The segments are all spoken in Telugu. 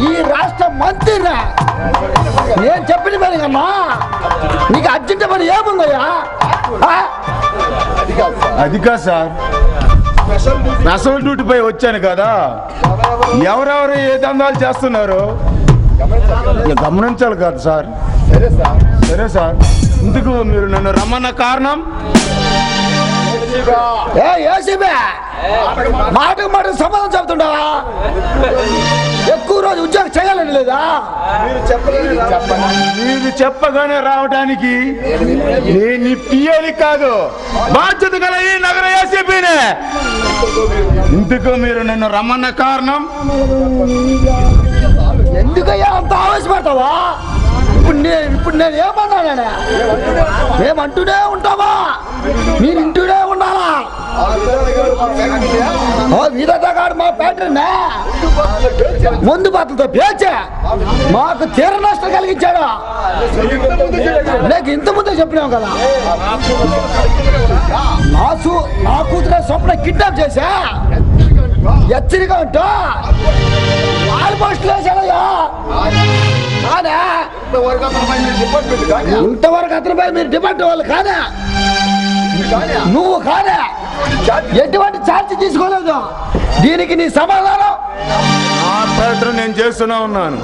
ఈ రాష్ట్ర మంత్రిరా. నేను చెప్పిన పని కమ్మా నీకు అర్జెంట్ పని ఏముందయ్యా? అది కాదు సార్. స్పెషల్ డ్యూటీపై వచ్చాను కదా. ఎవరెవరు ఏ దందాలు చేస్తున్నారు? గమనించాలి కదా సార్. సరే సార్. ఇందుకు మీరు నన్ను రమ్మన్న కారణం? ఏ ఏసీబే? మాటకు మాటకు సమాధానం చెప్తుండవా ఎక్కువ రోజు ఉద్యోగం చేయాలని లేదా? మీరు చెప్పగానే రావడానికి నేను పియ్యాలి కాదు బాధ్యత గల ఈ నగర ఏసీపీనే ఇందుకు మీరు నన్ను రమ్మన్న కారణం? ఎందుకయ్యా అంత ఆవేశపడతావా? నేను ఇప్పుడు నేను ఏమన్నానే మేమంటూనే ఉంటావా? మీరు ఇంటూనే ఉండాలా? ఓ వీరతగాడు మా ప్యాటర్నే ముందు బట్టలతో పేచే మాకు తీర నష్టం కలిగించాడు. నీకు ఇంత ముందే చెప్పినాం కదా. నా సూ నా కూతురే స్వప్న కిడ్నాప్ చేశా? హెచ్చరిక ఉంటా. ఆల్మోస్ట్ లేచాడయ్యా కాదా? ఇంతవరకు అతనిపై మీరు డిమాండ్ వాళ్ళు కాదా? నువ్వు కాదా? ఎటువంటి ఛార్జ్ తీసుకోలేదు. దీనికి నీ సమాధానం? ఆ ప్రయత్నం నేను చేస్తూనే ఉన్నాను.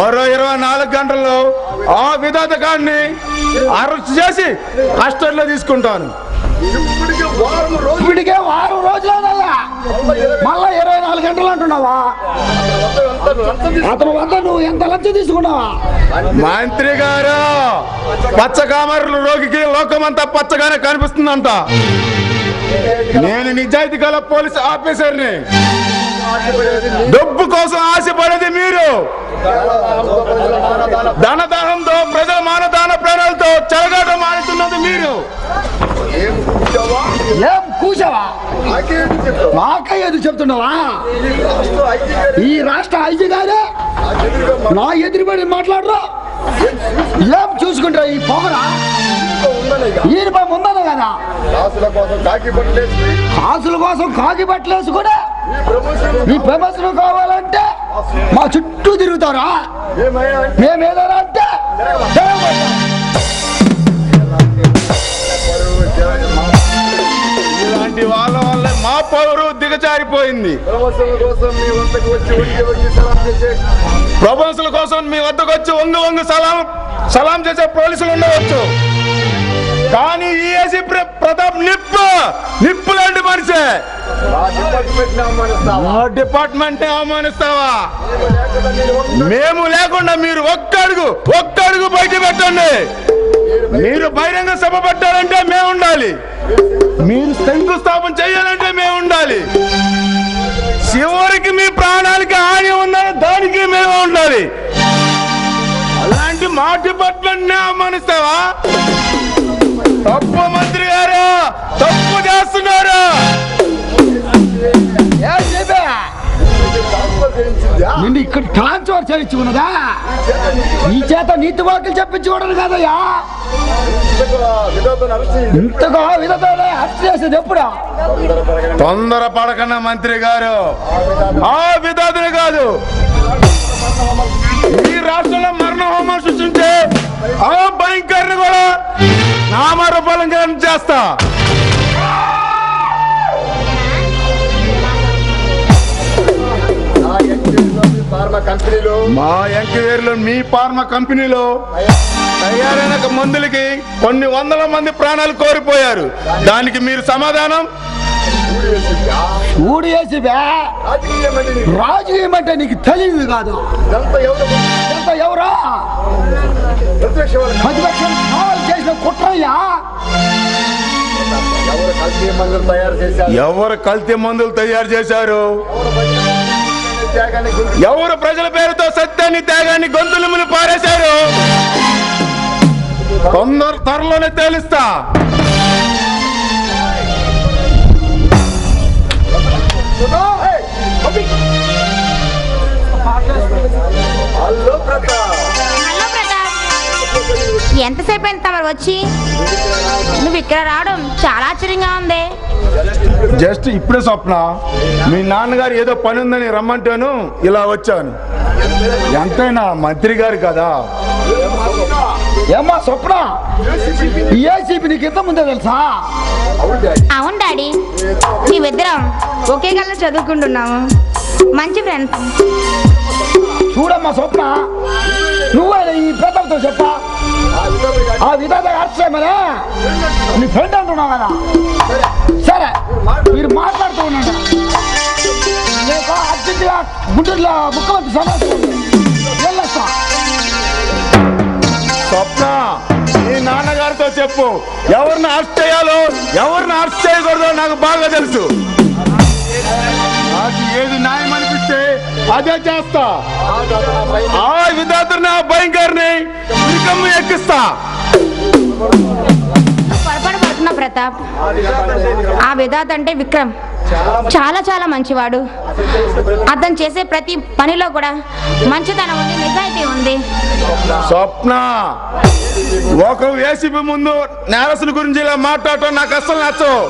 మరో ఇరవై నాలుగు గంటల్లో ఆ విధాతకాన్ని అరెస్ట్ చేసి కస్టడీలో తీసుకుంటాను. ఇప్పటికే వారం రోజులనల్లా మళ్ళా ఇరవై నాలుగు గంటలు అంటున్నావా? అతను వద్ద నువ్వు ఎంత లంచ తీసుకున్నావా? మంత్రి గారు పచ్చ కామరులు రోగికి లోకమంతా పచ్చగానే కనిపిస్తుందంట. నేను నిజాయితీ గల పోలీస్ ఆఫీసర్ని. డబ్బు కోసం ఆశపడేది మీరు. ధనదాహంతో ప్రజల మానదాన ప్రాణాలతో చెలగాట మారుతున్నది మీరు. ఏం కూసావా? నాకే ఎదు చెప్తున్నావా? ఈ రాష్ట్ర ఐజీ గారే నా ఎదురుబడి మాట్లాడరు? ఏం చూసుకుంటారు ఈ పొగరా? ఈయనపై ముందనే కదా? కాసుల కోసం కాకి బట్టలు ఈ ప్రమోషన్ కావాలంటే మా చుట్టూ తిరుగుతారా? మేమేదైనా అంటే దిగజారిపోయింది ప్రపంచాల కోసం మీ వద్దకు వచ్చి వంగు వంగు సలాం సలాం చేసే పోలీసులు ఉండవచ్చు. కానీ ఈ ఏసీ ప్ర- ప్రతాప్ నిప్పు నిప్పు లాంటి మనిషే. డిపార్ట్మెంట్ అవమానిస్తావా? మేము లేకుండా మీరు ఒక్క అడుగు ఒక్క అడుగు బయట పెట్టండి. మీరు బహిరంగ సభ పెట్టాలంటే మేము ఉండాలి. మీరు శంకుస్థాపన చేయాలంటే మేము ఉండాలి. చివరికి మీ ప్రాణాలకి హాని ఉందని దానికి మేము ఉండాలి. అలాంటి మాటి పట్ల ని తప్పు నిన్ను ఇక్కడ ట్రాన్స్ఫర్ చేయించుకున్నదా నీ చేత నీతి వాక్యలు చెప్పించుకోవడం కాదయ్యా. ఇంతగా విధతోనే అరెస్ట్ చేసేది ఎప్పుడా? తొందర పడకన్న మంత్రి గారు. ఆ విధాతని కాదు. ఈ రాష్ట్రంలో మరణ హోమం సృష్టించే ఆ భయంకరని కూడా నామరూపాలంగా చేస్తా. కంపెనీలో. మా ఎంక్వైరీలో మీ ఫార్మా కంపెనీలో తయారైన మందులకి కొన్ని వందల మంది ప్రాణాలు కోల్పోయారు. దానికి మీరు సమాధానం? రాజకీయం అంటే నీకు. తెలియదు కాదు. ఎంత ఎవరా? ప్రతిపక్షం చేసిన కుట్రయ్యా? ఎవరు కలిసి మందులు తయారు చేశారు? ఎవరు కల్తీ మందులు తయారు చేశారు? ఎవరు ప్రజల పేరుతో సత్యాన్ని త్యాగాన్ని గొంతులములు పారేశారు? తొందర త్వరలోనే తేలుస్తా. ఎంతసేపు తమరు వచ్చి? నువ్వు ఇక్కడ రావడం చాలా ఆశ్చర్యంగా ఉంది. జస్ట్ ఇప్పుడే స్వప్న. మీ నాన్నగారు ఏదో పని ఉందని రమ్మంటాను ఇలా వచ్చాను. ఎంతైనా మంత్రి గారు కదా. ఏమ్మా స్వప్న? ఏసీపీ నీకు ఇంత ముందే తెలుసా? అవును డాడీ. మేమిద్దరం ఒకే కల్లా చదువుకుంటున్నాము. మంచి ఫ్రెండ్స్. చూడమ్మా స్వప్న. నువ్వే ఈ పెద్దలతో చెప్పా. ఆ విధాత అర్థమనే నీ ఫ్రెండ్ అంటున్నావు కదా? సరే మీరు మాట్లాడుతూ ఉండండి. నేను అర్జెంటుగా గుంటూరులో ముఖ్యమంత్రి సమావేశం వెళ్ళొస్తా. స్వప్న మీ నాన్నగారితో చెప్పు. ఎవరిని అరెస్ట్ చేయాలో ఎవరిని అరెస్ట్ చేయకూడదో నాకు బాగా తెలుసు. నాకు ఏది న్యాయం అనిపిస్తే అదే చేస్తా. ఆ విధాతని నా భయంకర్ని. ఎక్కిస్తా. పొరపాటు పడుతున్నా ప్రతాప్. ఆ విధాత్ అంటే విక్రమ్. చాలా చాలా మంచివాడు. అతను చేసే ప్రతి పనిలో కూడా మంచితనం ఉంది నిజాయితీ ఉంది. స్వప్న ఒక ఏసీపీ ముందు నేరస్తుల గురించి ఇలా మాట్లాడటం నాకు అస్సలు నచ్చవు.